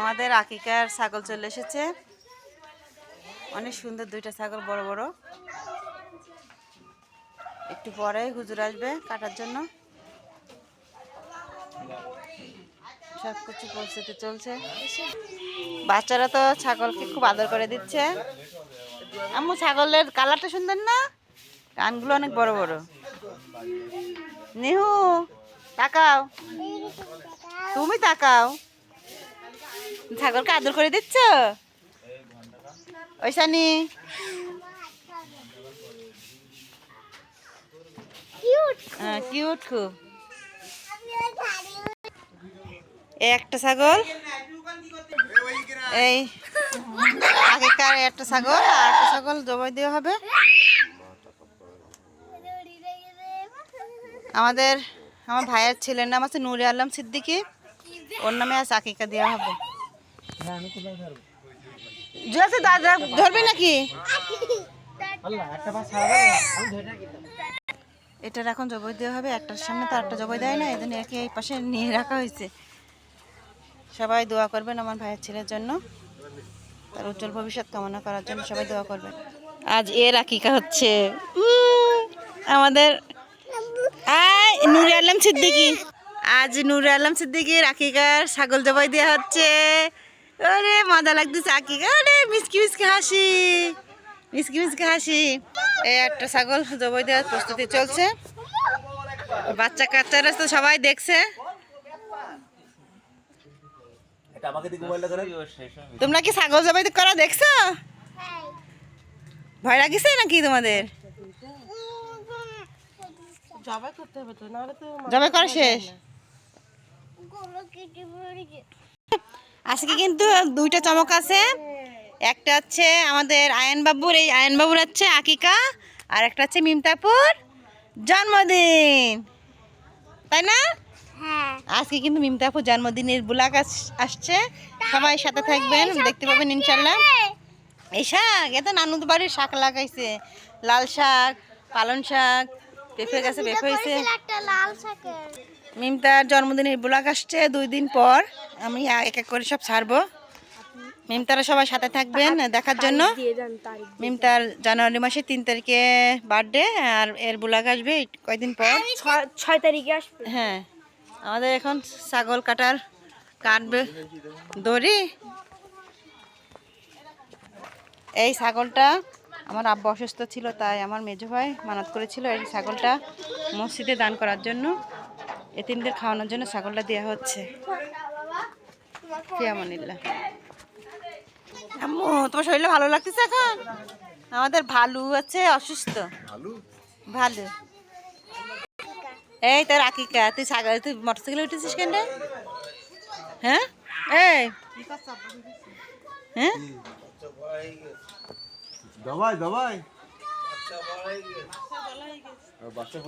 আমাদের আকিকার ছাগল চলে এসেছে। অনেক সুন্দর দুইটা ছাগল, বড় বড়। একটু পরে হুজুর আসবে কাটার জন্য। সব কিছু পরিস্থিতি চলছে। বাচ্চারা তো ছাগলকে খুব আদর করে দিচ্ছে। আম্মু, ছাগলের কালারটা সুন্দর না? কানগুলো অনেক বড় বড়। নিহু, তাকাও। তুমি তাকাও। ছাগলকে আদর করে দিচ্ছ? ওইসানি কিউট খুব। এই একটা ছাগল। এই আগেকার একটা ছাগল আর একটা ছাগল জবাই দেওয়া হবে। আমাদের আমার ভাইয়ের ছেলের নাম আছে নুরে আলম সিদ্দিকি। ওর নামে আজ আকিকা দেওয়া হবে। দাদা ধরবে নাকি? এটার এখন জবাই দেওয়া হবে একটার সামনে তো একটা জবাই দেয় না এই জন্য একে এই পাশে নিয়ে রাখা হয়েছে। সবাই দোয়া করবেন আমার ভাইয়ের ছেলের জন্য তার উজ্জ্বল ভবিষ্যৎ কামনা করার জন্য সবাই দোয়া করবেন। আজ এর আকিকা হচ্ছে আমাদের আয় নুরে আলম সিদ্দিকি। আজ নুরে আলম সিদ্দিকি আকিকার ছাগল জবাই দেওয়া হচ্ছে। ওরে মজা লাগতেছে আকিকা ওরে মিসকি মিসকি হাসি। মিসকি মিসকি হাসি। এই একটা ছাগল জবাই দেওয়ার প্রস্তুতি চলছে। বাচ্চা কাচ্চারা তো সবাই দেখছে। তোমরা কি ছাগল জবাই করা দেখছ? ভয় লাগিছে নাকি তোমাদের? জবাই করতে হবে তো নাহলে জবাই করা শেষ। আজকে কিন্তু দুইটা চমক আছে। একটা হচ্ছে আমাদের আয়ন বাবুর এই আয়ন বাবুর হচ্ছে আকিকা আর একটা হচ্ছে মিমতাপুর জন্মদিন! তাই না? আজকে কিন্তু মিমতাপুর জন্মদিনের বুলাক আসছে। সবাই সাথে থাকবেন দেখতে পাবেন ইনশাল্লাহ। এই শাক এত নানুদ বাড়ির শাক লাগাইছে। লাল শাক পালন শাক পেঁপে গাছে পেঁপে হয়েছে। লাল শাকের? মিমতার জন্মদিনের ব্লগ আসছে দুই দিন পর আমি এক এক করে সব ছাড়বো। মিমতারা সবাই সাথে থাকবেন দেখার জন্য। মিমতার জানুয়ারি মাসের তিন তারিখে বার্থডে আর এর ব্লগ আসবে কয়দিন পর? ছয়- ছয় তারিখে আসবে। হ্যাঁ আমাদের এখন ছাগল কাটার কাটবে দড়ি। এই ছাগলটা আমার আব্বা অসুস্থ ছিল তাই আমার মেজো ভাই মানত করেছিল এই ছাগলটা মসজিদে দান করার জন্য। এতিমদের খাওয়ানোর জন্য ছাগলটা দেওয়া হচ্ছে। ফিয়ামনিল্লা আম্মু তোমার শরীরে ভালো লাগতেছে এখন? আমাদের ভালু আছে অসুস্থ। ভালো? এই তোর আকিকা তুই ছাগল তুই মোটরসাইকেলে উঠেছিস কেন? হ্যাঁ? এই। হ্যাঁ? দবাই দবাই বাচ্চা